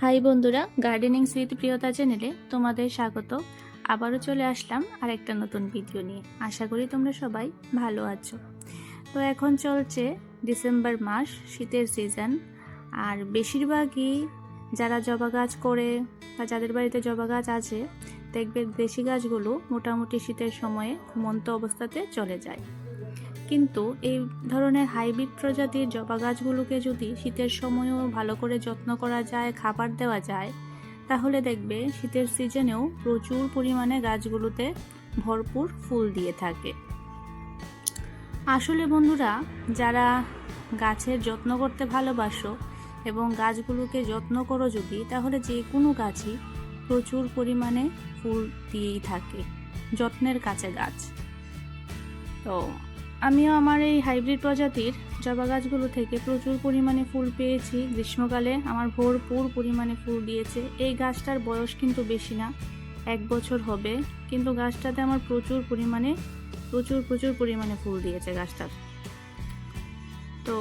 High বন্ধুরা gardening স্মৃতিপ্রিয়তা চ্যানেলে তোমাদের স্বাগত। আবারও চলে আসলাম আরেকটা নতুন ভিডিও নিয়ে। আশা করি তোমরা সবাই ভালো আছো। তো এখন চলছে ডিসেম্বর মাস, শীতের সিজন আর বেশিরভাগই যারা জবা গাছ করে বা যাদের বাড়িতে জবা গাছ আছে, দেখবে দেশি গাছগুলো মোটামুটি শীতের সময়ে ঘুমন্ত অবস্থাতে চলে যায়। কিন্তু এই ধরনের হাইব্রিড প্রজাতির জবা গাছগুলোকে যদি শীতের সময়ও ভালো করে যত্ন করা যায়, খাবার দেওয়া যায়, তাহলে দেখবে শীতের সিজনেও প্রচুর পরিমাণে গাছগুলোতে ভরপুর ফুল দিয়ে থাকে। আসলে বন্ধুরা, যারা গাছের যত্ন করতে ভালোবাসো এবং গাছগুলোকে যত্ন করো যদি, তাহলে যে কোনো গাছই প্রচুর পরিমাণে ফুল দিয়েই থাকে, যত্নের কাছে গাছ। তো আমিও আমার এই হাইব্রিড প্রজাতির জবা গাছগুলো থেকে প্রচুর পরিমাণে ফুল পেয়েছি। গ্রীষ্মকালে আমার ভরপুর পরিমাণে ফুল দিয়েছে। এই গাছটার বয়স কিন্তু বেশি না, এক বছর হবে। কিন্তু গাছটাতে আমার প্রচুর পরিমাণে, প্রচুর প্রচুর পরিমাণে ফুল দিয়েছে গাছটা তো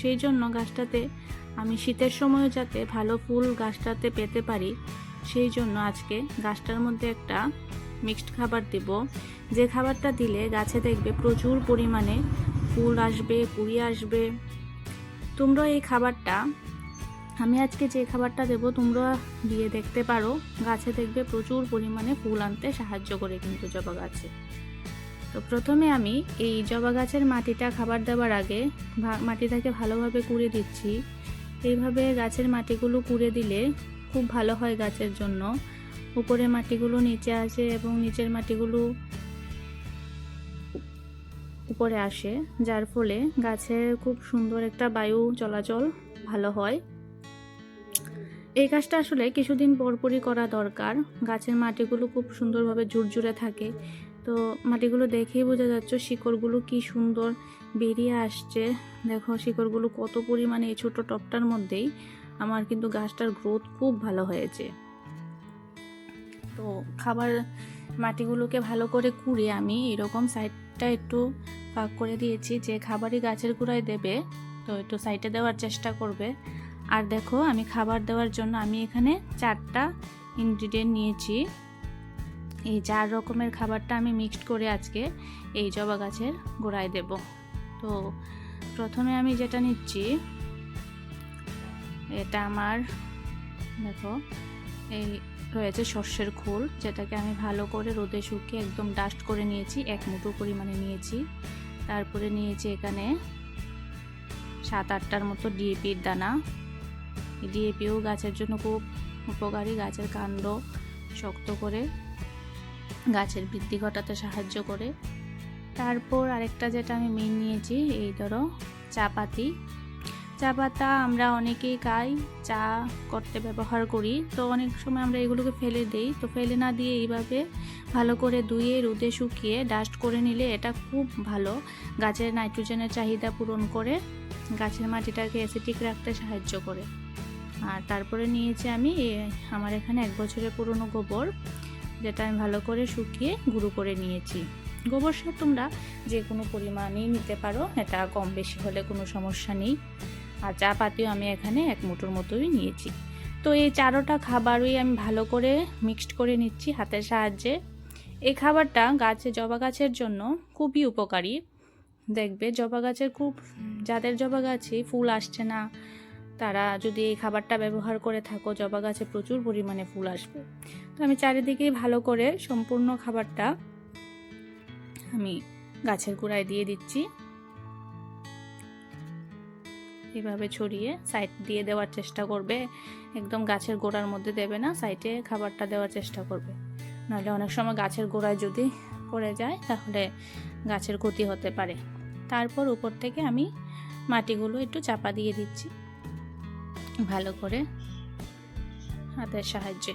সেই জন্য গাছটাতে আমি শীতের সময়ও যাতে ভালো ফুল গাছটাতে পেতে পারি, সেই জন্য আজকে গাছটার মধ্যে একটা মিক্সড খাবার দেব। যে খাবারটা দিলে গাছে দেখবে প্রচুর পরিমাণে ফুল আসবে কুড়ি আসবে। তোমরা এই খাবারটা, আমি আজকে যে খাবারটা দেবো তোমরা দিয়ে দেখতে পারো। গাছে দেখবে প্রচুর পরিমাণে ফুল আনতে সাহায্য করে কিন্তু জবা গাছে। তো প্রথমে আমি এই জবা গাছের মাটিটা খাবার দেওয়ার আগে মাটিটাকে ভালোভাবে কুড়ে দিচ্ছি। এইভাবে গাছের মাটিগুলো কুড়ে দিলে খুব ভালো হয় গাছের জন্য। উপরে মাটিগুলো নিচে আসে এবং নিচের মাটিগুলো উপরে আসে, যার ফলে গাছের খুব সুন্দর একটা বায়ু চলাচল ভালো হয়। এই কাজটা আসলে কিছুদিন পরপরই করা দরকার। গাছের মাটিগুলো খুব সুন্দরভাবে ঝুরঝুরে থাকে। তো মাটিগুলো দেখেই বোঝা যাচ্ছে শিকড়গুলো কি সুন্দর বেরিয়ে আসছে। দেখো শিকড়গুলো কত পরিমাণে এই ছোট টপটার মধ্যেই। আমার কিন্তু গাছটার গ্রোথ খুব ভালো হয়েছে। তো খাবার মাটিগুলোকে ভালো করে কুড়ে আমি এরকম সাইডটা একটু ফাঁক করে দিয়েছি। যে খাবারই গাছের গোড়ায় দেবে, তো একটু সাইডে দেওয়ার চেষ্টা করবে। আর দেখো, আমি খাবার দেওয়ার জন্য আমি এখানে চারটা ইনগ্রিডিয়েন্ট নিয়েছি। এই চার রকমের খাবারটা আমি মিক্সড করে আজকে এই জবা গাছের গোড়ায় দেব। তো প্রথমে আমি যেটা নিচ্ছি, এটা আমার, দেখো, এই রয়েছে সর্ষের খোল, যেটাকে আমি ভালো করে রোদে শুকিয়ে একদম ডাস্ট করে নিয়েছি, এক মুঠো পরিমাণে নিয়েছি। তারপরে নিয়েছি এখানে সাত আটটার মতো ডিএপির দানা। ডিএপিও গাছের জন্য খুব উপকারী, গাছের কাণ্ড শক্ত করে, গাছের বৃদ্ধি ঘটাতে সাহায্য করে। তারপর আরেকটা যেটা আমি মেন নিয়েছি, এই ধরো চা পাতি চা পাতা আমরা অনেকেই খাই, চা করতে ব্যবহার করি। তো অনেক সময় আমরা এগুলোকে ফেলে দেই। তো ফেলে না দিয়ে এইভাবে ভালো করে ধুয়ে, রোদে শুকিয়ে ডাস্ট করে নিলে এটা খুব ভালো। গাছের নাইট্রোজেনের চাহিদা পূরণ করে, গাছের মাটিটাকে অ্যাসিটিক রাখতে সাহায্য করে। আর তারপরে নিয়েছি আমি আমার এখানে এক বছরের পুরনো গোবর, যেটা আমি ভালো করে শুকিয়ে গুঁড়ো করে নিয়েছি। গোবর সার তোমরা যে কোনো পরিমাণেই নিতে পারো, এটা কম বেশি হলে কোনো সমস্যা নেই। আর চা পাতিও আমি এখানে এক মুঠোর মতোই নিয়েছি। তো এই চারোটা খাবারই আমি ভালো করে মিক্সড করে নিচ্ছি হাতের সাহায্যে। এই খাবারটা গাছে, জবা গাছের জন্য খুবই উপকারী। দেখবে জবা গাছের খুব, যাদের জবা গাছে ফুল আসছে না, তারা যদি এই খাবারটা ব্যবহার করে থাকো, জবা গাছে প্রচুর পরিমাণে ফুল আসবে। তো আমি চারিদিকেই ভালো করে সম্পূর্ণ খাবারটা আমি গাছের গোড়ায় দিয়ে দিচ্ছি। এভাবে ছড়িয়ে সাইড দিয়ে দেওয়ার চেষ্টা করবে। একদম গাছের গোড়ার মধ্যে দেবে না সাইডে খাবারটা দেওয়ার চেষ্টা করবে। নাহলে অনেক সময় গাছের গোড়ায় যদি পড়ে যায়, তাহলে গাছের ক্ষতি হতে পারে। তারপর উপর থেকে আমি মাটিগুলো একটু চাপা দিয়ে দিচ্ছি। ভালো করে হাতের সাহায্যে।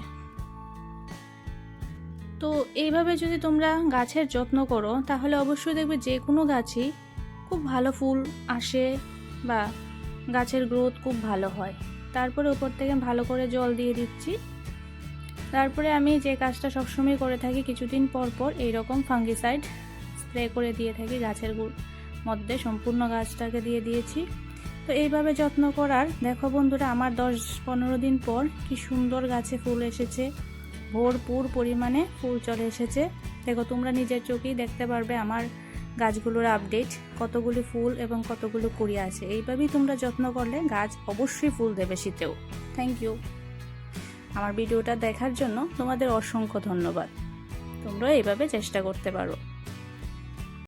তো এইভাবে যদি তোমরা গাছের যত্ন করো, তাহলে অবশ্যই দেখবে যে কোনো গাছই খুব ভালো ফুল আসে বা গাছের গ্রোথ খুব ভালো হয়। তারপরে উপর থেকে ভালো করে জল দিয়ে দিচ্ছি। তারপরে আমি যে কাজটা সবসময় করে থাকি, কিছুদিন পর পর এইরকম ফাঙ্গিসাইড স্প্রে করে দিয়ে থাকি গাছের মধ্যে সম্পূর্ণ গাছটাকে দিয়ে দিয়েছি। তো এইভাবে যত্ন করার, দেখো বন্ধুরা, আমার দশ পনেরো দিন পর কি সুন্দর গাছে ফুল এসেছে। ভরপুর পরিমাণে ফুল চলে এসেছে। দেখো, তোমরা নিজের চোখেই দেখতে পারবে আমার গাছগুলোর আপডেট কতগুলি ফুল এবং কতগুলো কুড়ি আছে। এইভাবেই তোমরা যত্ন করলে গাছ অবশ্যই ফুল দেবে শীতেও। থ্যাংক ইউ আমার ভিডিওটা দেখার জন্য তোমাদের অসংখ্য ধন্যবাদ। তোমরা এইভাবে চেষ্টা করতে পারো।